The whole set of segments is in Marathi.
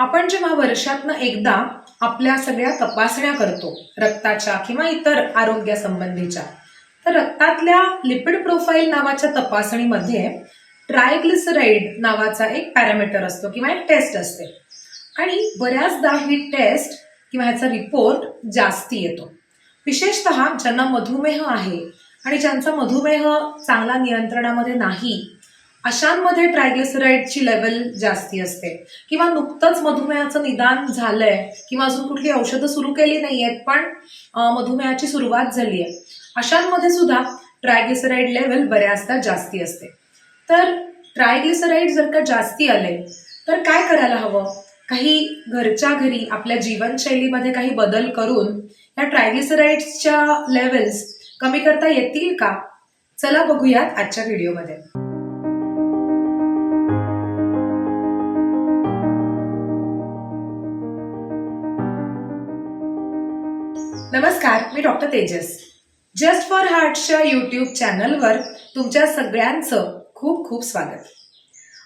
आपण जेव्हा वर्षातनं एकदा आपल्या सगळ्या तपासण्या करतो रक्ताच्या किंवा इतर आरोग्यासंबंधीच्या तर रक्तातल्या लिपिड प्रोफाईल नावाच्या तपासणीमध्ये ट्रायग्लिसराईड नावाचा एक पॅरामीटर असतो किंवा एक टेस्ट असते. आणि बऱ्याचदा ही टेस्ट किंवा ह्याचा रिपोर्ट जास्ती येतो. विशेषतः ज्यांना मधुमेह आहे आणि ज्यांचा मधुमेह चांगला नियंत्रणामध्ये नाही अशांमध्ये ट्रायग्लिसराईडची लेवल जास्ती असते. किंवा नुकतंच मधुमेहाचं निदान झालंय किंवा अजून कुठली औषधं सुरू केली नाही आहेत पण मधुमेहाची सुरुवात झाली आहे. अशांमध्ये सुद्धा ट्रायग्लिसराईड लेवल बऱ्याचदा जास्ती असते. तर ट्रायग्लिसराईड जर का जास्ती आले तर काय करायला हवं? काही घरच्या घरी आपल्या जीवनशैलीमध्ये काही बदल करून या ट्रायग्लिसराईड्सच्या लेवल्स कमी करता येतील का? चला बघूयात आजच्या व्हिडिओमध्ये नमस्कार मी डॉक्टर तेजस. जस्ट फॉर हार्टच्या युट्यूब चॅनलवर तुमच्या सगळ्यांचं खूप खूप स्वागत.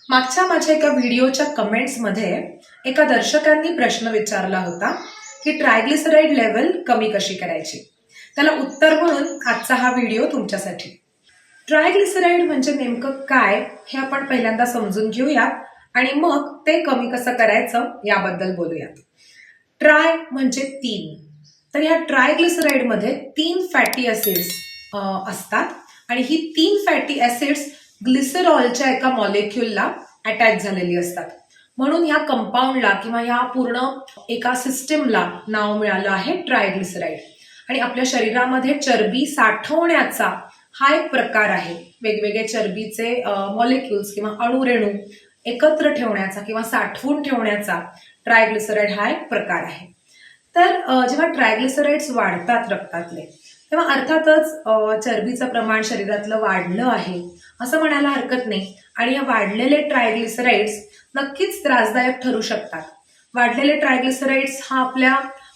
मागच्या माझ्या एका व्हिडिओच्या कमेंट्समध्ये एका दर्शकांनी प्रश्न विचारला होता की ट्रायग्लिसराईड लेवल कमी कशी करायची? त्याला उत्तर म्हणून आजचा हा व्हिडिओ तुमच्यासाठी. ट्रायग्लिसराईड म्हणजे नेमकं काय हे आपण पहिल्यांदा समजून घेऊया आणि मग ते कमी कसं करायचं याबद्दल बोलूयात. ट्राय म्हणजे तीन. तर या ट्रायग्लिसराईडमध्ये तीन फॅटी ऍसिड्स असतात. आणि ही तीन फॅटी ऍसिड्स ग्लिसरॉलच्या एका मॉलेक्युलला अटॅच झालेली असतात. म्हणून ह्या कंपाऊंडला किंवा ह्या पूर्ण एका सिस्टीमला नाव मिळालं आहे ट्रायग्लिसराईड. आणि आपल्या शरीरामध्ये चरबी साठवण्याचा हा एक प्रकार आहे. वेगवेगळे चरबीचे मॉलिक्युल्स किंवा अणुरेणू एकत्र ठेवण्याचा किंवा साठवून ठेवण्याचा ट्रायग्लिसराईड हा एक प्रकार आहे. तर जेव्हा ट्रायग्लिसराईड्स वाढतात रक्तातले तेव्हा अर्थातच चरबीचं प्रमाण शरीरातलं वाढलं आहे असं म्हणायला हरकत नाही. आणि या वाढलेले ट्रायग्लिसराईड्स नक्कीच त्रासदायक ठरू शकतात. वाढलेले ट्रायग्लिसराईड्स हा आपल्या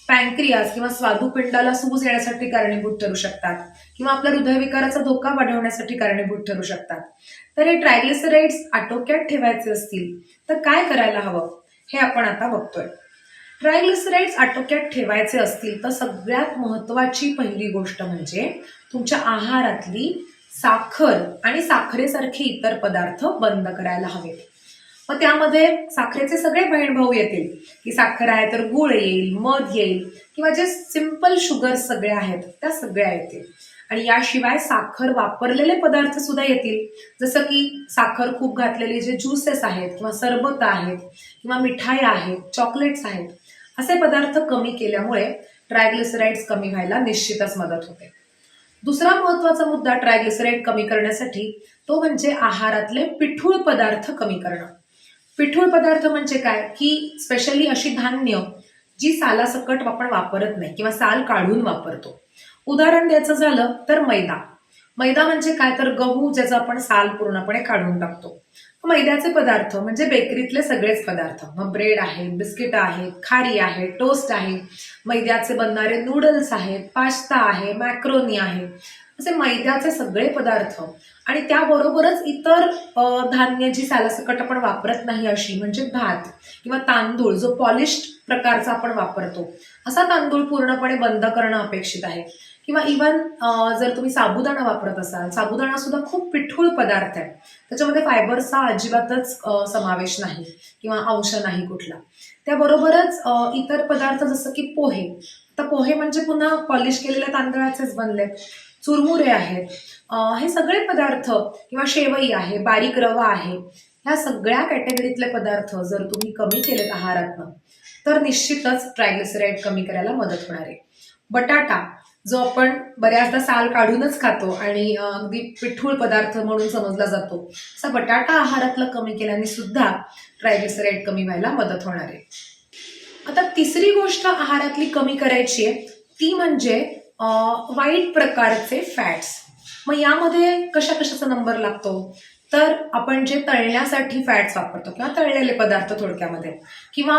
पॅन्क्रियास किंवा स्वादुपिंडाला सूज येण्यासाठी कारणीभूत ठरू शकतात किंवा आपल्या हृदयविकाराचा धोका वाढवण्यासाठी कारणीभूत ठरू शकतात. तर हे ट्रायग्लिसराईड्स आटोक्यात ठेवायचे असतील तर काय करायला हवं हे आपण आता बघतोय. ट्रायग्लिसराईड्स आटोक्यात ठेवायचे असतील तर सगळ्यात महत्वाची पहिली गोष्ट म्हणजे तुमच्या आहारातली साखर आणि साखरेसारखे इतर पदार्थ बंद करायला हवेत. मग त्यामध्ये साखरेचे सगळे बहीण भाऊ येतील. की साखर आहे तर गुळ येईल मध येईल किंवा जे सिंपल शुगर सगळे आहेत त्या सगळ्या येतील. आणि याशिवाय साखर वापरलेले पदार्थ सुद्धा येतील. जसं की साखर खूप घातलेले जे ज्युसेस आहेत किंवा सरबत आहेत किंवा मिठाई आहेत चॉकलेट्स आहेत असे पदार्थ कमी केल्यामुळे ट्रायग्लिसराइड्स कमी व्हायला निश्चितच मदत होते. दुसरा महत्त्वाचा मुद्दा ट्रायग्लिसराइड कमी करण्यासाठी तो म्हणजे आहारातले पिठूळ पदार्थ कमी करणं. पिठूळ पदार्थ म्हणजे काय? की स्पेशली अशी धान्य जी सालासकट आपण वापरत नाही किंवा साल काढून वापरतो. उदाहरण द्यायचं झालं तर मैदा. मैदा म्हणजे काय? तर गहू ज्याचा आपण साल पूर्णपणे काढून टाकतो. मैद्याचे पदार्थ म्हणजे बेकरीतले सगळेच पदार्थ. मग ब्रेड आहे बिस्किट आहेत खारी आहे टोस्ट आहे मैद्याचे बनणारे नूडल्स आहेत पास्ता आहे मॅक्रोनी आहे. असे मैद्याचे सगळे पदार्थ. आणि त्याबरोबरच इतर धान्य जी सालासकट आपण वापरत नाही अशी म्हणजे भात किंवा तांदूळ जो पॉलिश प्रकारचा आपण वापरतो. असा तांदूळ पूर्णपणे बंद करणं अपेक्षित आहे. किंवा इवन जर तुम्ही साबुदाणा वापरत असाल साबुदाणा सुद्धा खूप पिठूळ पदार्थ आहे त्याच्यामध्ये फायबर्सचा अजिबातच समावेश नाही किंवा अंश नाही कुठला. त्याबरोबरच इतर पदार्थ जसं की पोहे. आता पोहे म्हणजे पुन्हा पॉलिश केलेल्या तांदळाचेच बनले. चुरमुरे आहेत. हे सगळे पदार्थ किंवा शेवई आहे बारीक रवा आहे ह्या सगळ्या कॅटेगरीतले पदार्थ जर तुम्ही कमी केलेत आहारातनं तर निश्चितच ट्रायग्लिसराईड कमी करायला मदत होणार आहे. बटाटा. जो आपण बऱ्याचदा साल काढूनच खातो आणि अगदी पिठूळ पदार्थ म्हणून समजला जातो. असा बटाटा आहारातला कमी केल्याने सुद्धा ट्रायग्लिसराईड कमी व्हायला मदत होणार आहे. आता तिसरी गोष्ट आहारातली कमी करायची आहे ती म्हणजे वाईट प्रकारचे फॅट्स. मग यामध्ये कशा कशाचा नंबर लागतो? तर आपण जे तळण्यासाठी फॅट्स वापरतो किंवा तळलेले पदार्थ थोडक्यामध्ये किंवा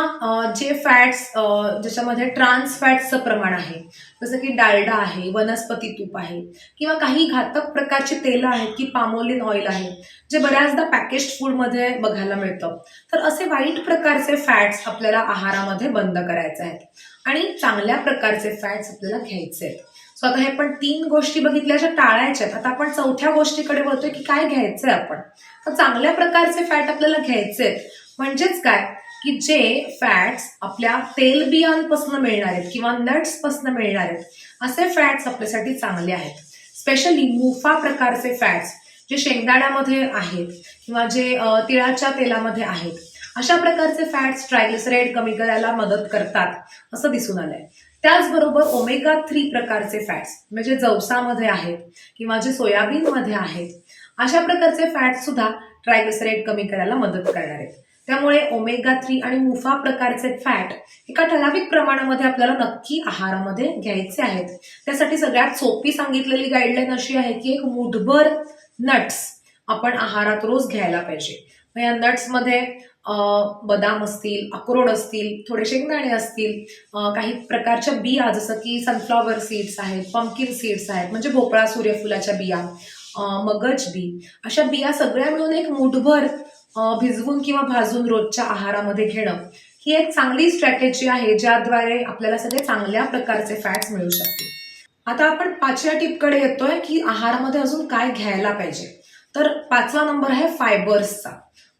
जे फॅट्स ज्याच्यामध्ये ट्रान्स फॅट्सचं प्रमाण आहे जसं की डालडा आहे वनस्पती तूप आहे किंवा काही घातक प्रकारची तेलं आहेत की पामोलिन ऑइल आहे जे बऱ्याचदा पॅकेज्ड फूडमध्ये बघायला मिळतं. तर असे वाईट प्रकारचे फॅट्स आपल्याला आहारामध्ये बंद करायचे आहेत आणि चांगल्या प्रकारचे फॅट्स आपल्याला घ्यायचे आहेत. सो आता हे पण तीन गोष्टी बघितल्या ज्या टाळायच्या आहेत. आता आपण चौथ्या गोष्टीकडे बोलतोय की काय घ्यायचंय आपण? तर चांगल्या प्रकारचे फॅट आपल्याला घ्यायचे म्हणजेच काय? की जे फॅट्स आपल्या तेलबियांपासून मिळणार आहेत किंवा नट्सपासून मिळणार आहेत असे फॅट्स आपल्यासाठी चांगले आहेत. स्पेशली मुफा प्रकारचे फॅट्स जे शेंगदाण्यामध्ये आहेत किंवा जे तिळाच्या तेलामध्ये आहेत अशा प्रकारचे फॅट्स ट्रायग्लिसराईड कमी करायला मदत करतात असं दिसून आलंय. त्याचबरोबर ओमेगा थ्री प्रकारचे फॅट्स म्हणजे जवसामध्ये आहेत किंवा जे सोयाबीनमध्ये आहेत अशा प्रकारचे फॅट्स सुद्धा ट्रायग्लिसराईड कमी करायला मदत करणार आहेत. त्यामुळे ओमेगा थ्री आणि मुफा प्रकारचे फॅट एका ठराविक प्रमाणामध्ये आपल्याला नक्की आहारामध्ये घ्यायचे आहेत. त्यासाठी सगळ्यात सोपी सांगितलेली गाईडलाईन अशी आहे की एक मुठभर नट्स आपण आहारात रोज घ्यायला पाहिजे. या नट्समध्ये बदाम असतील अक्रोड असतील थोडे शेंगदाणे असतील काही प्रकारच्या बिया जसं की सनफ्लॉवर सीड्स आहेत पंकिन सीड्स आहेत म्हणजे भोपळा सूर्यफुलाच्या बिया मगज बी. अशा बिया सगळ्या मिळून एक मुठभर भिजवून किंवा भाजून रोजच्या आहारामध्ये घेणं ही एक चांगली स्ट्रॅटेजी आहे ज्याद्वारे आपल्याला सगळे चांगल्या प्रकारचे फॅट्स मिळू शकतील. आता आपण पाचव्या टिपकडे येतोय की आहारामध्ये अजून काय घ्यायला पाहिजे. तर पाचवा नंबर आहे फायबर्सचा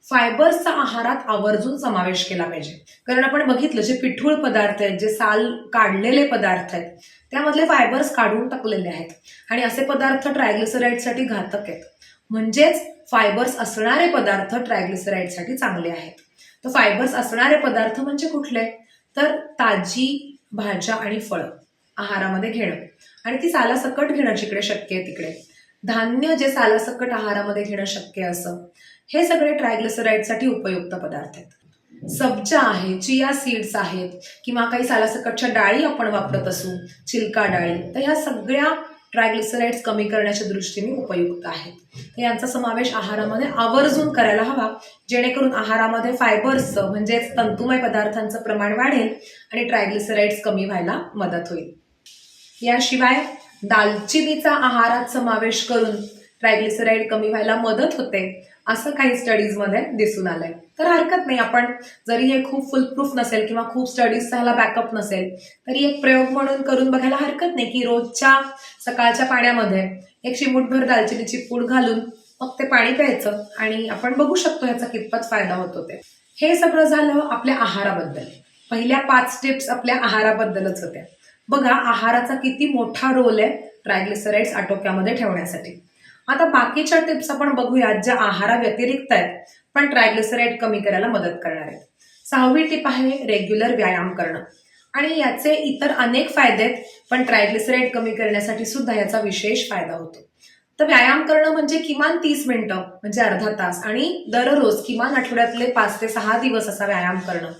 फायबर्सचा आहारात आवर्जून समावेश केला पाहिजे. कारण आपण बघितलं जे पिठूळ पदार्थ आहेत जे साल काढलेले पदार्थ आहेत त्यामधले फायबर्स काढून टाकलेले आहेत. आणि असे पदार्थ ट्रायग्लिसराईडसाठी घातक आहेत. म्हणजेच फायबर्स असणारे पदार्थ ट्रायग्लिसराईडसाठी चांगले आहेत. तर फायबर्स असणारे पदार्थ म्हणजे कुठले? तर ताजी भाज्या आणि फळं आहारामध्ये घेणं. आणि ती सालासकट घेणं जिकडे शक्य आहे तिकडे. धान्य जे सालासकट आहारामध्ये घेणं शक्य असं हे सगळे ट्रायग्लिसराईडसाठी उपयुक्त पदार्थ आहेत. सब्जा आहे चिया सीड्स आहेत किंवा काही सालासकटच्या डाळी आपण वापरत असू चिलका डाळी तर ह्या सगळ्या ट्रायग्लिसराईड्स कमी करण्याच्या दृष्टीने उपयुक्त आहेत. तर यांचा समावेश आहारामध्ये आवर्जून करायला हवा जेणेकरून आहारामध्ये फायबर्सचं म्हणजेच तंतुमय पदार्थांचं प्रमाण वाढेल आणि ट्रायग्लिसराईड्स कमी व्हायला मदत होईल. याशिवाय दालचिनीचा आहारात समावेश करून ट्रायग्लिसराईड कमी व्हायला मदत होते असं काही स्टडीजमध्ये दिसून आलंय. तर हरकत नाही आपण जरी हे खूप फुलप्रूफ नसेल किंवा खूप स्टडीजचा ह्याला बॅकअप नसेल तरी एक प्रयोग म्हणून करून बघायला हरकत नाही की रोजच्या सकाळच्या पाण्यामध्ये एक चिमूटभर दालचिनीची पूड घालून मग ते पाणी प्यायचं आणि आपण बघू शकतो ह्याचा कितपत फायदा होतो ते हे सगळं झालं आपल्या आहाराबद्दल. पहिल्या पाच स्टेप्स आपल्या आहाराबद्दलच होत्या. बघा आहाराचा किती मोठा रोल आहे ट्रायग्लिसराईड्स आटोक्यामध्ये ठेवण्यासाठी. आता बाकीच्या टिप्स आपण बघूयात ज्या आहारा व्यतिरिक्त आहेत पण ट्रायग्लिसराईड कमी करायला मदत करणार आहेत. सहावी टिप आहे रेग्युलर व्यायाम करणं. आणि याचे इतर अनेक फायदे आहेत पण ट्रायग्लिसराईड कमी करण्यासाठी सुद्धा याचा विशेष फायदा होतो. तर व्यायाम करणं म्हणजे किमान तीस मिनिटं म्हणजे अर्धा तास आणि दररोज किमान आठवड्यातले पाच ते सहा दिवस असा व्यायाम करणं.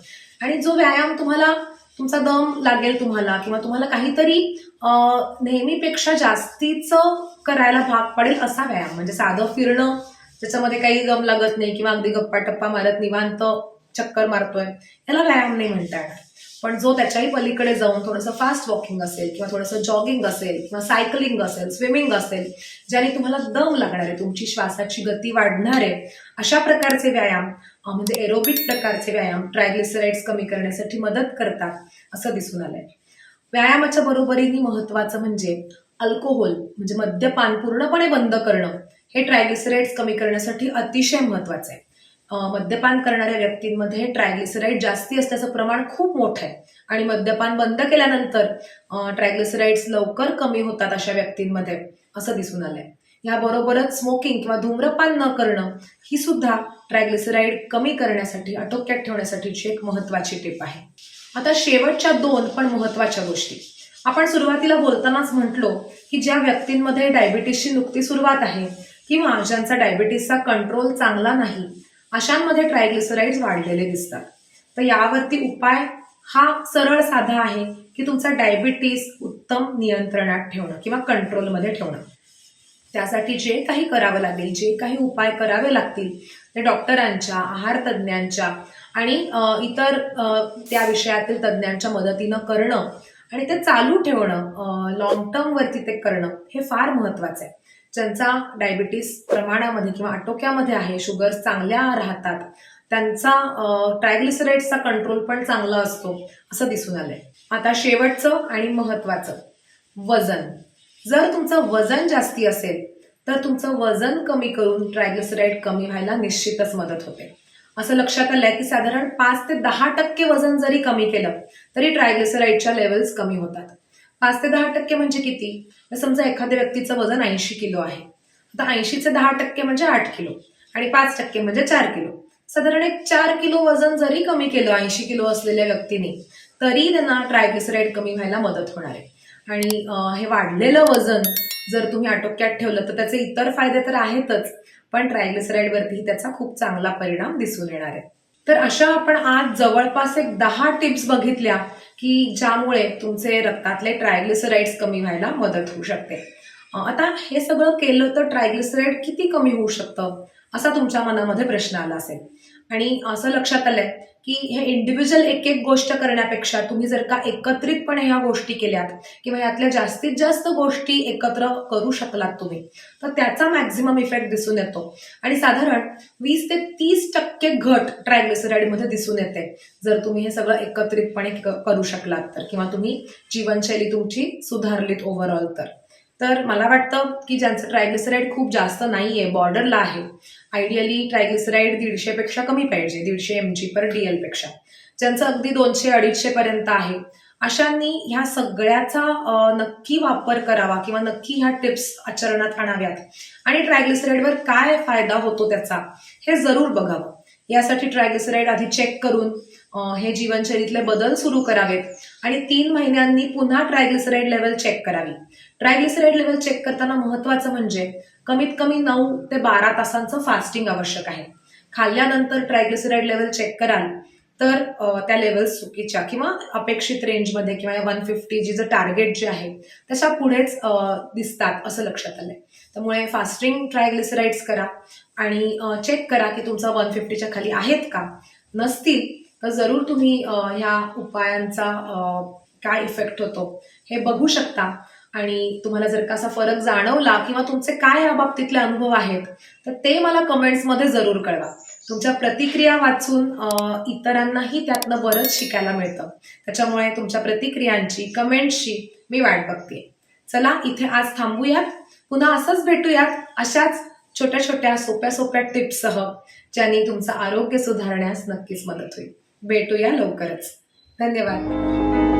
आणि जो व्यायाम तुम्हाला तुमचा दम लागेल तुम्हाला किंवा तुम्हाला काहीतरी नेहमीपेक्षा जास्तीचं करायला भाग पडेल असा व्यायाम. म्हणजे साधं फिरणं ज्याच्यामध्ये काही दम लागत नाही किंवा अगदी गप्पा टप्पा मारत निवांत चक्कर मारतोय याला व्यायाम नाही म्हणता येणार. पण जो त्याच्याही पलीकडे जाऊन थोडंसं फास्ट वॉकिंग असेल किंवा थोडंसं जॉगिंग असेल किंवा सायकलिंग असेल स्विमिंग असेल ज्याने तुम्हाला दम लागणार आहे तुमची श्वासाची गती वाढणार आहे अशा प्रकारचे व्यायाम म्हणजे एरोबिक प्रकारचे व्यायाम ट्रायग्लिसराईड्स कमी करण्यासाठी मदत करतात असं दिसून आलंय. व्यायामाच्या बरोबरीने महत्वाचं म्हणजे अल्कोहोल म्हणजे मद्यपान पूर्णपणे बंद करणं हे ट्रायग्लिसराईड्स कमी करण्यासाठी अतिशय महत्वाचं आहे. मद्यपान करणाऱ्या व्यक्तींमध्ये ट्रायग्लिसराईड जास्ती असल्याचं प्रमाण खूप मोठं आहे. आणि मद्यपान बंद केल्यानंतर ट्रायग्लिसराईड्स लवकर कमी होतात अशा व्यक्तींमध्ये असं दिसून आलंय. याबरोबरच स्मोकिंग किंवा धूम्रपान न करणं ही सुद्धा ट्रायग्लिसराईड कमी करण्यासाठी आटोक्यात ठेवण्यासाठीची एक महत्वाची टिप आहे. आता शेवटच्या दोन पण महत्त्वाच्या गोष्टी. आपण सुरुवातीला बोलतानाच म्हटलो की ज्या व्यक्तींमध्ये डायबिटीसची नुकती सुरुवात आहे किंवा ज्यांचा डायबिटीसचा कंट्रोल चांगला नाही अशांमध्ये ट्रायग्लिसराईड्स वाढलेले दिसतात. तर यावरती उपाय हा सरळ साधा आहे की तुमचा डायबिटीस उत्तम नियंत्रणात ठेवणं किंवा कंट्रोलमध्ये ठेवणं. त्यासाठी जे काही करावं लागेल जे काही उपाय करावे लागतील ते डॉक्टरांच्या आहार तज्ज्ञांच्या आणि इतर त्या विषयातील तज्ज्ञांच्या मदतीनं करणं आणि ते चालू ठेवणं लॉंग टर्मवरती ते करणं हे फार महत्त्वाचं आहे. ज्यांचा डायबिटीस प्रमाणामध्ये किंवा आटोक्यामध्ये आहे शुगर्स चांगल्या राहतात त्यांचा ट्रायग्लिसराईड्सचा कंट्रोल पण चांगला असतो असं दिसून आलंय. आता शेवटचं आणि महत्त्वाचं वजन. जर तुमचं वजन जास्ती असेल तर तुमचं वजन कमी करून ट्रायग्लिसराईड कमी व्हायला निश्चितच मदत होते. असं लक्षात आलंय की साधारण पाच ते दहा टक्के वजन जरी कमी केलं तरी ट्रायग्लिसराईडच्या लेवल्स कमी होतात. पाच ते दहा टक्के म्हणजे किती? तर समजा एखाद्या व्यक्तीचं वजन ऐंशी किलो आहे. आता ऐंशीचे दहा टक्के म्हणजे आठ किलो आणि पाच टक्के म्हणजे चार किलो. साधारण एक चार किलो वजन जरी कमी केलं ऐंशी किलो असलेल्या व्यक्तीने तरी त्यांना ट्रायग्लिसराईड कमी व्हायला मदत होणार आहे. आणि हे वाढलेलं वजन जर तुम्ही आटोक्यात ठेवलं तर त्याचे इतर फायदे तर आहेतच पण ट्रायग्लिसराईडवरतीही त्याचा खूप चांगला परिणाम दिसून येणार आहे. तर अशा आपण आज जवळपास एक दहा टिप्स बघितल्या की ज्यामुळे तुमचे रक्तातले ट्रायग्लिसराईड्स कमी व्हायला मदत होऊ शकते. आता हे सगळं केलं तर ट्रायग्लिसराईड किती कमी होऊ शकतं असा तुमच्या मनामध्ये प्रश्न आला असेल. आणि असं लक्षात आलंय की हे इंडिव्हिज्युअल एक एक गोष्ट करण्यापेक्षा तुम्ही जर का एकत्रितपणे ह्या गोष्टी केल्यात किंवा यातल्या जास्तीत जास्त गोष्टी एकत्र करू शकलात तुम्ही तर त्याचा मॅक्झिमम इफेक्ट दिसून येतो. आणि साधारण वीस ते तीस टक्के घट ट्रायग्लिसराईडमध्ये दिसून येते जर तुम्ही हे सगळं एकत्रितपणे करू शकलात तर. किंवा तुम्ही जीवनशैली तुमची सुधारलीत ओव्हरऑल तर. तर मला वाटतं की ज्यांचं ट्रायग्लिसराईड खूप जास्त नाही आहे बॉर्डरला आहे आयडियली ट्रायग्लिसराईड दीडशेपेक्षा कमी पाहिजे दीडशे एम जी पर डी पेक्षा. ज्यांचं अगदी दोनशे अडीचशे पर्यंत आहे अशांनी ह्या सगळ्याचा नक्की वापर करावा किंवा नक्की ह्या टिप्स आचरणात आणाव्यात. आणि ट्रायग्लिसराईडवर काय फायदा होतो त्याचा हे जरूर बघावं. यासाठी ट्रायग्लिसराईड आधी चेक करून हे जीवनशैलीतले बदल सुरू करावेत. आणि तीन महिन्यांनी पुन्हा ट्रायग्लिसराईड लेवल चेक करावी. ट्रायग्लिसराईड लेवल चेक करताना महत्वाचं म्हणजे कमीत कमी नऊ ते बारा तासांचं फास्टिंग आवश्यक आहे. खाल्ल्यानंतर ट्रायग्लिसराईड लेवल चेक कराल तर त्या लेवल्स चुकीच्या किंवा अपेक्षित रेंजमध्ये किंवा वन फिफ्टी जी जर टार्गेट जे आहे त्याच्या पुढेच दिसतात असं लक्षात आलंय. त्यामुळे फास्टिंग ट्रायग्लिसराईड्स करा आणि चेक करा की तुमचा वन फिफ्टीच्या खाली आहेत का? नसतील तर जरूर तुम्ही ह्या उपायांचा काय इफेक्ट होतो हे बघू शकता. आणि तुम्हाला जर का असा फरक जाणवला किंवा तुमचे काय या बाबतीतले अनुभव आहेत तर ते मला कमेंट्समध्ये जरूर कळवा. तुमच्या प्रतिक्रिया वाचून इतरांनाही त्यातनं बरंच शिकायला मिळतं. त्याच्यामुळे तुमच्या प्रतिक्रियांची कमेंट्सची मी वाट बघते. चला इथे आज थांबूयात. पुन्हा असंच भेटूयात अशाच छोट्या छोट्या सोप्या सोप्या टिप्ससह ज्यांनी तुमचं आरोग्य सुधारण्यास नक्कीच मदत होईल. भेटूया लवकरच. धन्यवाद.